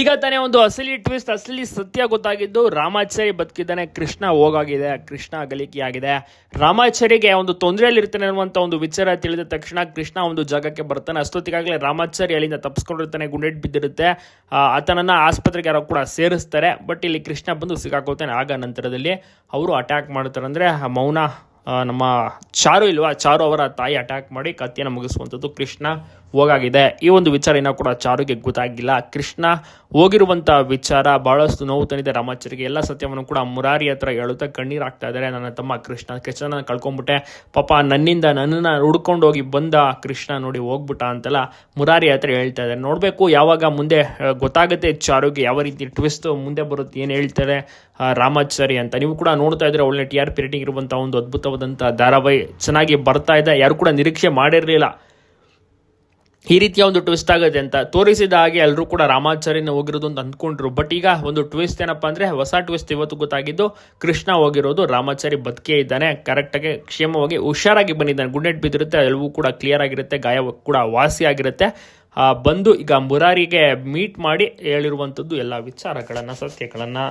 ಈಗ ತಾನೇ ಒಂದು ಅಸಲಿ ಟ್ವಿಸ್ಟ್ ಅಸಲಿ ಸತ್ಯ ಗೊತ್ತಾಗಿದ್ದು ರಾಮಾಚಾರಿ ಬದುಕಿದ್ದಾನೆ, ಕೃಷ್ಣ ಹೋಗಾಗಿದೆ, ಕೃಷ್ಣ ಗಲಿಕೆಯಾಗಿದೆ ರಾಮಾಚಾರಿಗೆ ಒಂದು ತೊಂದರೆಯಲ್ಲಿರ್ತಾನೆ ಅನ್ನುವಂಥ ಒಂದು ವಿಚಾರ ತಿಳಿದ ತಕ್ಷಣ ಕೃಷ್ಣ ಒಂದು ಜಾಗಕ್ಕೆ ಬರ್ತಾನೆ. ಅಷ್ಟೊತ್ತಿಗಾಗಲೇ ರಾಮಾಚಾರಿ ಅಲ್ಲಿಂದ ತಪ್ಪಿಸ್ಕೊಂಡಿರ್ತಾನೆ ಗುಂಡೆಟ್ ಬಿದ್ದಿರುತ್ತೆ. ಆತನನ್ನು ಆಸ್ಪತ್ರೆಗೆ ಯಾರೋ ಕೂಡ ಸೇರಿಸ್ತಾರೆ ಬಟ್ ಇಲ್ಲಿ ಕೃಷ್ಣ ಬಂದು ಸಿಕ್ಕಾಕೋತಾನೆ. ಆಗ ನಂತರದಲ್ಲಿ ಅವರು ಅಟ್ಯಾಕ್ ಮಾಡ್ತಾರೆ ಅಂದರೆ ಮೌನ ನಮ್ಮ ಚಾರು ಇಲ್ವಾ? ಚಾರು ಅವರ ತಾಯಿ ಅಟ್ಯಾಕ್ ಮಾಡಿ ಕತ್ತಿಯನ್ನು ಮುಗಿಸುವಂಥದ್ದು ಕೃಷ್ಣ ಹೋಗಾಗಿದೆ. ಈ ಒಂದು ವಿಚಾರ ಏನೋ ಕೂಡ ಚಾರುಗೆ ಗೊತ್ತಾಗಿಲ್ಲ. ಕೃಷ್ಣ ಹೋಗಿರುವಂಥ ವಿಚಾರ ಬಹಳಷ್ಟು ನೋವು ತಂದಿದೆ ರಾಮಾಚಾರಿಗೆ ಎಲ್ಲ ಸತ್ಯವನ್ನು ಕೂಡ ಮುರಾರಿ ಹತ್ರ ಹೇಳುತ್ತಾ ಕಣ್ಣೀರು ಆಗ್ತಾ ಇದ್ದಾರೆ. ನನ್ನ ತಮ್ಮ ಕೃಷ್ಣ ಕೃಷ್ಣನ ಕಳ್ಕೊಂಡ್ಬಿಟ್ಟೆ. ಪಾಪ ನನ್ನಿಂದ ನನ್ನನ್ನು ಹುಡ್ಕೊಂಡು ಹೋಗಿ ಬಂದ ಕೃಷ್ಣ ನೋಡಿ ಹೋಗ್ಬಿಟ್ಟ ಅಂತೆಲ್ಲ ಮುರಾರಿ ಹತ್ರ ಹೇಳ್ತಾ ಇದ್ದಾರೆ. ನೋಡಬೇಕು ಯಾವಾಗ ಮುಂದೆ ಗೊತ್ತಾಗುತ್ತೆ ಚಾರುಗೆ ಯಾವ ರೀತಿ ಟ್ವಿಸ್ಟ್ ಮುಂದೆ ಬರುತ್ತೆ, ಏನು ಹೇಳ್ತಾರೆ ರಾಮಾಚಾರಿ ಅಂತ. ನೀವು ಕೂಡ ನೋಡ್ತಾ ಇದ್ರೆ ಒಳ್ಳೆ ಟಿ ಆರ್ ಪಿ ರೇಟಿಂಗ್ ಇರುವಂಥ ಒಂದು ಅದ್ಭುತವಾದಂಥ ಧಾರಾವಾಹಿ ಚೆನ್ನಾಗಿ ಬರ್ತಾ ಇದೆ. ಯಾರು ಕೂಡ ನಿರೀಕ್ಷೆ ಮಾಡಿರಲಿಲ್ಲ. ಈ ರೀತಿಯ ಒಂದು ಟ್ವಿಸ್ಟ್ ಆಗುತ್ತೆ ಅಂತ ತೋರಿಸಿದ ಹಾಗೆ ಎಲ್ಲರೂ ಕೂಡ ರಾಮಾಚಾರ್ಯನ ಹೋಗಿರೋದು ಅಂತ ಅಂದ್ಕೊಂಡ್ರು. ಬಟ್ ಈಗ ಒಂದು ಟ್ವಿಸ್ಟ್ ಏನಪ್ಪಾ ಅಂದ್ರೆ ಹೊಸ ಟ್ವಿಸ್ಟ್ ಇವತ್ತು ಗೊತ್ತಾಗಿದ್ದು ಕೃಷ್ಣ ಹೋಗಿರೋದು, ರಾಮಾಚಾರಿ ಬದುಕೇ ಇದ್ದಾನೆ. ಕರೆಕ್ಟಾಗಿ ಕ್ಷೇಮವಾಗಿ ಹುಷಾರಾಗಿ ಬಂದಿದ್ದಾನೆ. ಗುಂಡೆಟ್ ಬಿದ್ದಿರುತ್ತೆ ಎಲ್ಲವೂ ಕೂಡ ಕ್ಲಿಯರ್ ಆಗಿರುತ್ತೆ ಗಾಯ ಕೂಡ ವಾಸಿ ಆಗಿರುತ್ತೆ. ಬಂದು ಈಗ ಮುರಾರಿಗೆ ಮೀಟ್ ಮಾಡಿ ಹೇಳಿರುವಂಥದ್ದು ಎಲ್ಲ ವಿಚಾರಗಳನ್ನು, ಸತ್ಯಗಳನ್ನು.